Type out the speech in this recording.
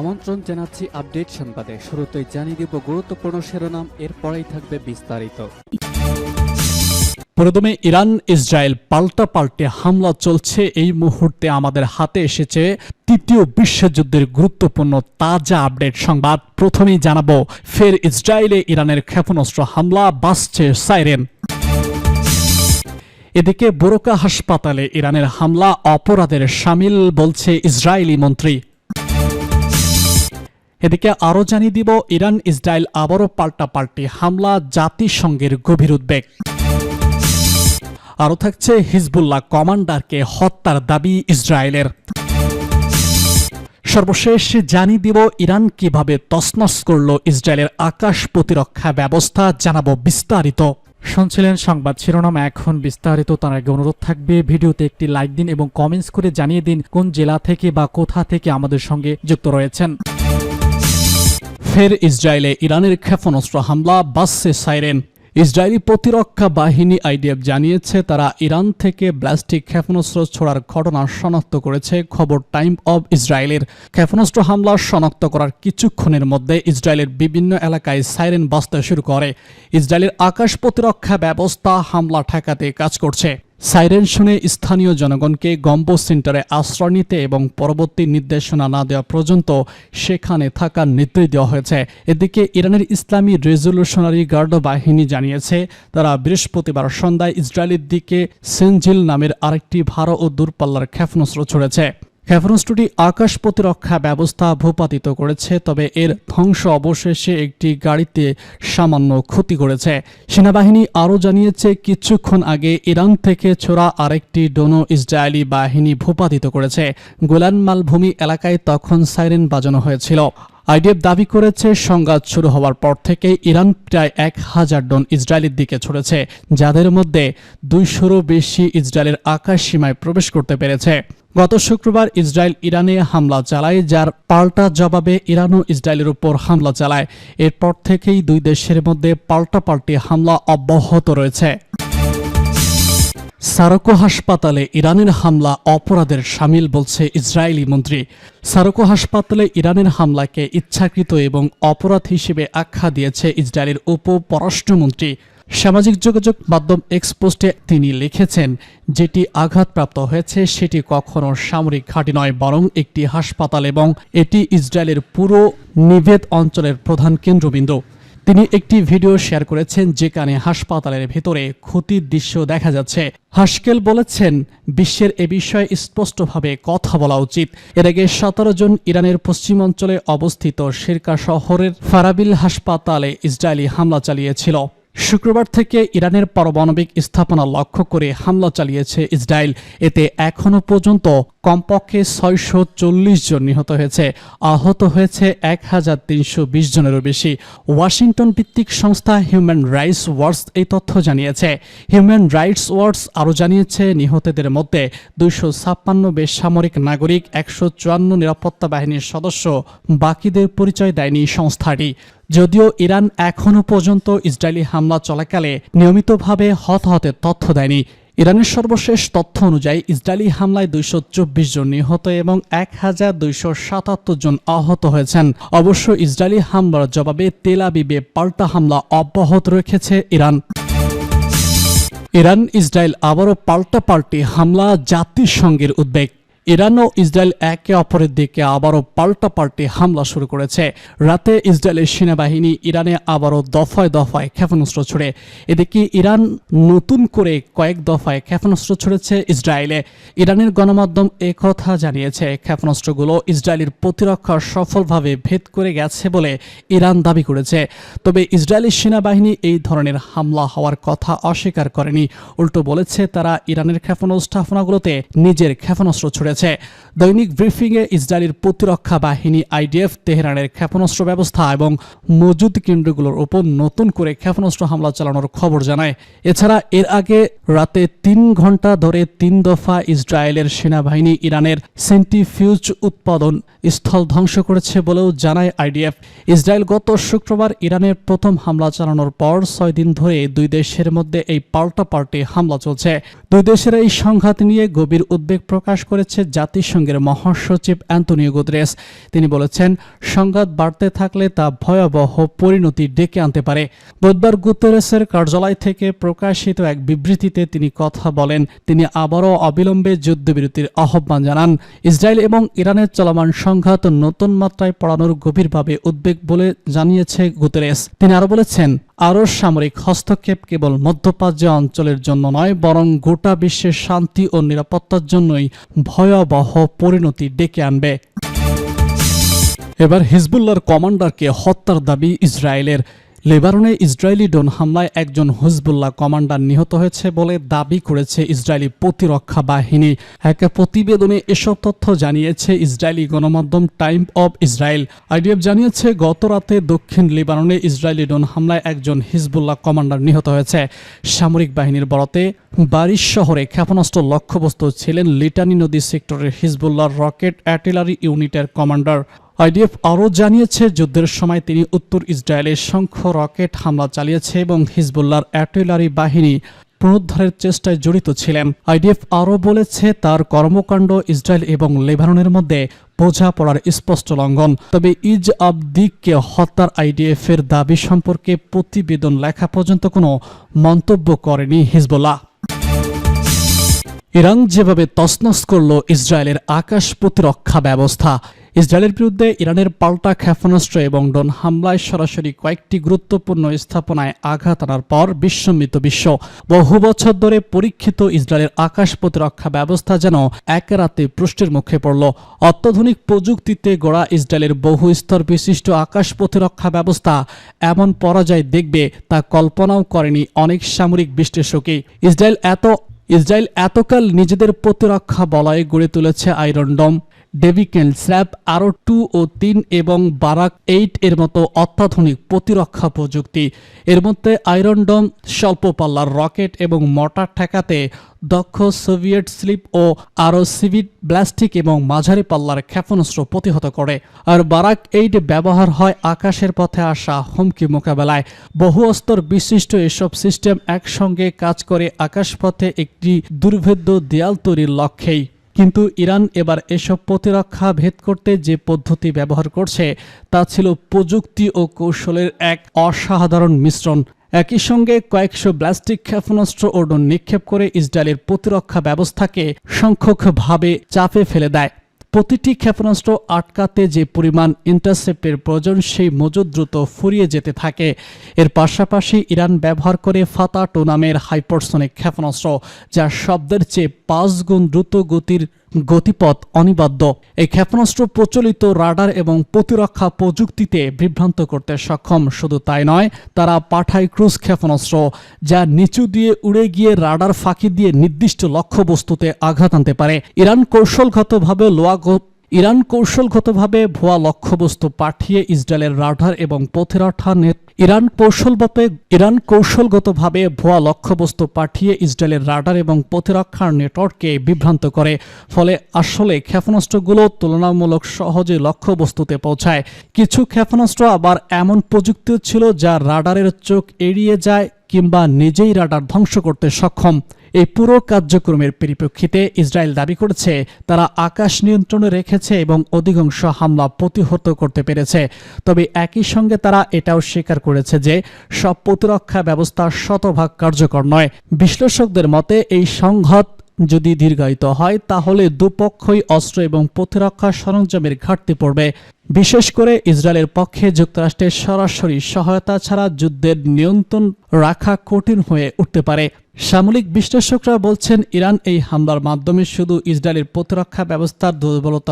আমন্ত্রণ জানাচ্ছি আপডেট সংবাদে। শুরুতেই জানিয়ে দিব গুরুত্বপূর্ণ শিরোনাম, এরপরেই থাকবে বিস্তারিত। প্রথমে ইরান ইসরায়েল পাল্টা পাল্টে হামলা চলছে। এই মুহূর্তে আমাদের হাতে এসেছে তৃতীয় বিশ্বযুদ্ধের গুরুত্বপূর্ণ তাজা আপডেট সংবাদ। প্রথমেই জানাব, ফের ইসরায়েলে ইরানের ক্ষেপণাস্ত্র হামলা বাসছে সাইরেন। এদিকে বোরকা হাসপাতালে ইরানের হামলা, অপরাধের সামিল বলছে ইসরায়েলি মন্ত্রী। এদিকে আরও জানিয়ে দিব ইরান ইসরায়েল আবারও পাল্টাপাল্টি হামলা জাতিসংঘের গভীর উদ্বেগ। আরও থাকছে হিজবুল্লাহ কমান্ডারকে হত্যার দাবি ইসরায়েলের। সর্বশেষ জানিয়ে দিব, ইরান কীভাবে তসনস করল ইসরায়েলের আকাশ প্রতিরক্ষা ব্যবস্থা জানাব বিস্তারিত। শুনছিলেন সংবাদ শিরোনাম, এখন বিস্তারিত, তার আগে অনুরোধ থাকবে, ভিডিওতে একটি লাইক দিন এবং কমেন্টস করে জানিয়ে দিন কোন জেলা থেকে বা কোথা থেকে আমাদের সঙ্গে যুক্ত রয়েছেন। ফের ইসরায়েলে ইরানের ক্ষেপণাস্ত্র হামলা বাসছে সাইরেন। ইসরায়েলি প্রতিরক্ষা বাহিনী আইডিএফ জানিয়েছে, তারা ইরান থেকে ব্লাস্টিক ক্ষেপণাস্ত্র ছোড়ার ঘটনা শনাক্ত করেছে। খবর টাইম অব ইসরায়েলের। ক্ষেপণাস্ত্র হামলা শনাক্ত করার কিছুক্ষণের মধ্যে ইসরায়েলের বিভিন্ন এলাকায় সাইরেন বাজতে শুরু করে। ইসরায়েলের আকাশ প্রতিরক্ষা ব্যবস্থা হামলা ঠেকাতে কাজ করছে। সাইরেন শুনে স্থানীয় জনগণকে গম্বো সেন্টারে আশ্রয় নিতে এবং পরবর্তী নির্দেশনা না দেওয়া পর্যন্ত সেখানে থাকার নির্দেশ দেওয়া হয়েছে। এদিকে ইরানের ইসলামী রেজলিউশনারি গার্ড বাহিনী জানিয়েছে, তারা বৃহস্পতিবার সন্ধ্যায় ইসরায়েলের দিকে সেনজিল নামের আরেকটি ভারো ও দূরপাল্লার ক্ষেপণাস্ত্র ছড়েছে। ক্ষেপণাস্ত্রটি আকাশ প্রতিরক্ষা ব্যবস্থা ভূপাতিত করেছে, তবে এর ধ্বংস অবশেষে একটি গাড়িতে সামান্য ক্ষতি করেছে। সেনাবাহিনী আরও জানিয়েছে, কিছুক্ষণ আগে ইরান থেকে ছোড়া আরেকটি ডোনো ইসরায়েলি বাহিনী ভূপাতিত করেছে। গোলান মালভূমি এলাকায় তখন সাইরেন বাজানো হয়েছিল। আইডিএফ দাবি করেছে, সংঘাত শুরু হওয়ার পর থেকে ইরান প্রায় এক হাজার ডন ইসরায়েলের দিকে ছড়েছে যাদের মধ্যে দুইশোরও বেশি ইসরায়েলের আকাশ সীমায় প্রবেশ করতে পেরেছে। গত শুক্রবার ইসরায়েল ইরানে হামলা চালায়, যার পাল্টা জবাবে ইরানও ইসরায়েলের উপর হামলা চালায়। এরপর থেকেই দুই দেশের মধ্যে পাল্টাপাল্টি হামলা অব্যাহত রয়েছে। সারকো হাসপাতালে ইরানের হামলা, অপরাধের সামিল বলছে ইসরায়েলি মন্ত্রী। সারকো হাসপাতালে ইরানের হামলাকে ইচ্ছাকৃত এবং অপরাধ হিসেবে আখ্যা দিয়েছে ইসরায়েলের উপ পররাষ্ট্রমন্ত্রী সামাজিক যোগাযোগ মাধ্যম এক্সপোস্টে তিনি লিখেছেন, যেটি আঘাতপ্রাপ্ত হয়েছে সেটি কখনো সামরিক ঘাঁটি নয়, বরং একটি হাসপাতাল এবং এটি ইসরায়েলের পুরো নিভেদ অঞ্চলের প্রধান কেন্দ্রবিন্দু। তিনি একটি ভিডিও শেয়ার করেছেন যেখানে হাসপাতালের ভেতরে ক্ষতির দৃশ্য দেখা যাচ্ছে। হাসকেল বলেছেন, বিশ্বের এ বিষয়ে স্পষ্টভাবে কথা বলা উচিত। এর আগে সতেরো জন ইরানের পশ্চিম অঞ্চলে অবস্থিত শিরকা শহরের ফারাবিল হাসপাতালে ইসরায়েলি হামলা চালিয়েছিল। শুক্রবার থেকে ইরানের পারমাণবিক স্থাপনা লক্ষ্য করে হামলা চালিয়েছে ইসরায়েল। এতে এখনও পর্যন্ত কমপক্ষে ছয়শো চল্লিশ জন নিহত হয়েছে। আহত হয়েছে এক হাজার তিনশো বিশ জনেরও বেশি। ওয়াশিংটন ভিত্তিক সংস্থা হিউম্যান রাইটস ওয়ার্স এই তথ্য জানিয়েছে। হিউম্যান রাইটস ওয়ার্স আরও জানিয়েছে, নিহতদের মধ্যে দুইশো ছাপ্পান্ন বেসামরিক নাগরিক, একশো চুয়ান্ন নিরাপত্তা বাহিনীর সদস্য, বাকিদের পরিচয় দেয়নি সংস্থাটি। যদিও ইরান এখনও পর্যন্ত ইসরায়েলি হামলা চলাকালে নিয়মিতভাবে হতাহতের তথ্য দেয়নি। ইরানের সর্বশেষ তথ্য অনুযায়ী ইসরায়েলি হামলায় দুইশো চব্বিশ জন নিহত এবং এক হাজার দুইশো সাতাত্তর জন আহত হয়েছেন। অবশ্য ইসরায়েলি হামলার জবাবে তেলাবিবে পাল্টা হামলা অব্যাহত রেখেছে ইরান। ইরান ইসরায়েল আবারও পাল্টা পাল্টি হামলা জাতিসংঘের উদ্বেগ। ইরান ও ইসরায়েল একে অপরের দিকে আবারও পাল্টা পাল্টি হামলা শুরু করেছে। রাতে ইসরায়েলের সেনাবাহিনী ইরানে আবারও দফায় দফায় ক্ষেপণাস্ত্র ছুড়ে। এদিকে ইরান নতুন করে কয়েক দফায় ক্ষেপণাস্ত্র ছুড়েছে ইসরায়েলে। ইরানের গণমাধ্যম কথা জানিয়েছে, ক্ষেপণাস্ত্রগুলো ইসরায়েলের প্রতিরক্ষা সফলভাবে ভেদ করে গেছে বলে ইরান দাবি করেছে। তবে ইসরায়েলি সেনাবাহিনী এই ধরনের হামলা হওয়ার কথা অস্বীকার করেনি। উল্টো বলেছে, তারা ইরানের ক্ষেপণাস্ত্রাপনাগুলোতে নিজের ক্ষেপণাস্ত্র ছুড়ে করেছে। দৈনিক ব্রিফিংয়ে ইসরায়েলের প্রতিরক্ষা বাহিনী, আইডিএফ, তেহরানের ক্ষেপণাস্ত্র ব্যবস্থা এবং মজুদ কেন্দ্রগুলোর উপর নতুন করে ক্ষেপণাস্ত্র হামলা চালানোর খবর জানায়। এছাড়া এর আগে রাতে তিন ঘণ্টা ধরে তিন দফা ইসরায়েলের সেনাবাহিনী ইরানের সেন্টিফিউজ উৎপাদন স্থল ধ্বংস করেছে বলেও জানায় আইডিএফ। ইসরায়েল গত শুক্রবার ইরানের প্রথম হামলা চালানোর পর ছয় দিন ধরে দুই দেশের মধ্যে এই পাল্টা পাল্টি হামলা চলছে। দুই দেশের এই সংঘাত নিয়ে গভীর উদ্বেগ প্রকাশ করেছে জাতিসংঘের মহাসচিব অ্যান্তনিও গুতরেস। তিনি বলেছেন, সংঘাত বাড়তে থাকলে তা ভয়াবহ পরিণতি ডেকে আনতে পারে। বুধবার গুতেরেসের কার্যালয় থেকে প্রকাশিত এক বিবৃতিতে তিনি কথা বলেন, তিনি আবারও অবিলম্বে যুদ্ধবিরতির আহ্বান জানান। ইসরায়েল এবং ইরানের চলমান সংঘাত নতুন মাত্রায় পড়ানোর গভীরভাবে উদ্বেগ বলে জানিয়েছে গুতেরেস। তিনি আরও বলেছেন আরও সামরিক হস্তক্ষেপ কেবল মধ্যপ্রাচ্য অঞ্চলের জন্য নয়, বরং গোটা বিশ্বের শান্তি ও নিরাপত্তার জন্যই ভয়াবহ পরিণতি ডেকে আনবে। এবার হিজবুল্লার কমান্ডারকে হত্যার দাবি ইসরায়েলের। লেবাননে ইসরায়েলি ড্রোন হামলায় একজন হুজবুল্লাহ কমান্ডার নিহত হয়েছে বলে দাবি করেছে ইসরায়েলি প্রতিরক্ষা বাহিনী। এক প্রতিবেদনে এসব তথ্য জানিয়েছে ইসরায়েলি গণমাধ্যম টাইম অব ইসরায়েল। আইডিএফ জানিয়েছে, গত রাতে দক্ষিণ লেবাননে ইসরায়েলি ড্রোন হামলায় একজন হিজবুল্লাহ কমান্ডার নিহত হয়েছে। সামরিক বাহিনীর বরাতে বারিশ শহরে ক্ষেপণাস্ত্র লক্ষ্যবস্তু ছিলেন লিটানি নদী সেক্টরের হিজবুল্লাহর রকেট অ্যার্টিলারি ইউনিটের কমান্ডার। আইডিএফ আরও জানিয়েছে, যুদ্ধের সময় তিনি উত্তর ইসরায়েলের সংখ্য রকেট হামলা চালিয়েছে এবং হিজবুল্লাহর অ্যার্টিলারি বাহিনী পুনরুদ্ধারের চেষ্টায় জড়িত ছিলেন। আইডিএফ আরও বলেছে, তার কর্মকাণ্ড ইসরায়েল এবং লেবাননের মধ্যে বোঝাপড়ার স্পষ্ট লঙ্ঘন। তবে ইজ আবদিককে হত্যার আইডিএফের দাবি সম্পর্কে প্রতিবেদন লেখা পর্যন্ত কোনো মন্তব্য করেনি হিজবুল্লাহ। ইরান যেভাবে তছনছ করল ইসরায়েলের আকাশ প্রতিরক্ষা ব্যবস্থা। ইসরায়েলের বিরুদ্ধে ইরানের পাল্টা ক্ষেপণাস্ত্র এবং ড্রোন হামলায় সরাসরি কয়েকটি গুরুত্বপূর্ণ স্থাপনায় আঘাত আনার পর বিস্মিত বিশ্ব। বহু বছর ধরে পরীক্ষিত ইসরায়েলের আকাশ প্রতিরক্ষা ব্যবস্থা যেন এক রাতে প্রশ্নের মুখে পড়ল। অত্যাধুনিক প্রযুক্তিতে গড়া ইসরায়েলের বহু স্তর বিশিষ্ট আকাশ প্রতিরক্ষা ব্যবস্থা এমন পরাজয় দেখবে তা কল্পনাও করেনি অনেক সামরিক বিশ্লেষকই। ইসরায়েল এত ইসরায়েল এতকাল নিজেদের প্রতিরক্ষা বলয়ে গড়ে তুলেছে আয়রন ডম। ডেভিকেল স্ল্যাব আরও টু ও তিন এবং বারাক এইট এর মতো অত্যাধুনিক প্রতিরক্ষা প্রযুক্তি। এর মধ্যে আয়রন ডম স্বল্প পাল্লার রকেট এবং মটার ঠেকাতে দক্ষ সোভিয়েট স্লিপ ও আরও সিভিট ব্লাস্টিক এবং মাঝারি পাল্লার ক্ষেপণাস্ত্র প্রতিহত করে। আর বারাক এইট ব্যবহার হয় আকাশের পথে আসা হুমকি মোকাবেলায়। বহু অস্তর বিশিষ্ট এসব সিস্টেম একসঙ্গে কাজ করে আকাশপথে একটি দুর্ভেদ্য দেয়াল তৈরির লক্ষ্যেই। কিন্তু ইরান এবার এসব প্রতিরক্ষা ভেদ করতে যে পদ্ধতি ব্যবহার করছে, তা ছিল প্রযুক্তি ও কৌশলের এক অসাধারণ মিশ্রণ। একই সঙ্গে কয়েকশো ব্লাস্টিক ক্ষেপণাস্ত্র ও নিক্ষেপ করে ইসরায়েলের প্রতিরক্ষা ব্যবস্থাকে সংখ্যকভাবে চাপে ফেলে দেয়। প্রতিটি ক্ষেপণাস্ত্র আটকাতে যে পরিমাণ ইন্টারসেপ্টের প্রয়োজন, সেই মজুদ দ্রুত ফুরিয়ে যেতে থাকে। এর পাশাপাশি ইরান ব্যবহার করে ফাতা টো নামের হাইপারসনিক ক্ষেপণাস্ত্র যা শব্দের চেয়ে পাঁচ গুণ দ্রুত গতির গতিপথ অনিবাদ্য এই ক্ষেপণাস্ত্র প্রচলিত রাডার এবং প্রতিরক্ষা প্রযুক্তিতে বিভ্রান্ত করতে সক্ষম। শুধু তাই নয়, তারা পাঠায় ক্রুজ ক্ষেপণাস্ত্র, যা নিচু দিয়ে উড়ে গিয়ে রাডার ফাঁকি দিয়ে নির্দিষ্ট লক্ষ্যবস্তুতে আঘাত আনতে পারে। ইরান কৌশলগতভাবে লোয়া ইরান কৌশলগতভাবে ভুয়া লক্ষ্যবস্তু পাঠিয়ে ইসরায়েলের রাডার এবং নেট ইরান কৌশলগত ইরান কৌশলগতভাবে ভুয়া লক্ষ্যবস্তু পাঠিয়ে ইসরায়েলের রাডার এবং প্রতিরক্ষার নেটওয়ার্ককে বিভ্রান্ত করে। ফলে আসলে ক্ষেপণাস্ত্রগুলো তুলনামূলক সহজে লক্ষ্যবস্তুতে পৌঁছায়। কিছু ক্ষেপণাস্ত্র আবার এমন প্রযুক্তিও ছিল যা রাডারের চোখ এড়িয়ে যায় কিংবা নিজেই রাডার ধ্বংস করতে সক্ষম। এই পুরো কার্যক্রমের পরিপ্রেক্ষিতে ইসরায়েল দাবি করেছে, তারা আকাশ নিয়ন্ত্রণে রেখেছে এবং অধিকাংশ হামলা প্রতিহত করতে পেরেছে। তবে একই সঙ্গে তারা এটাও স্বীকার করেছে যে, সব প্রতিরক্ষা ব্যবস্থা শতভাগ কার্যকর নয়। বিশ্লেষকদের মতে, এই সংঘাত যদি দীর্ঘায়িত হয়, তাহলে দুপক্ষই অস্ত্র এবং প্রতিরক্ষা সরঞ্জামের ঘাটতি পড়বে। বিশেষ করে ইসরায়েলের পক্ষে যুক্তরাষ্ট্রের সরাসরি সহায়তা ছাড়া যুদ্ধের নিয়ন্ত্রণ রাখা কঠিন হয়ে উঠতে পারে। সামরিক বিশ্লেষকরা বলছেন, ইরান এই হামলার মাধ্যমে শুধু ইসরায়েলের প্রতিরক্ষা ব্যবস্থার দুর্বলতা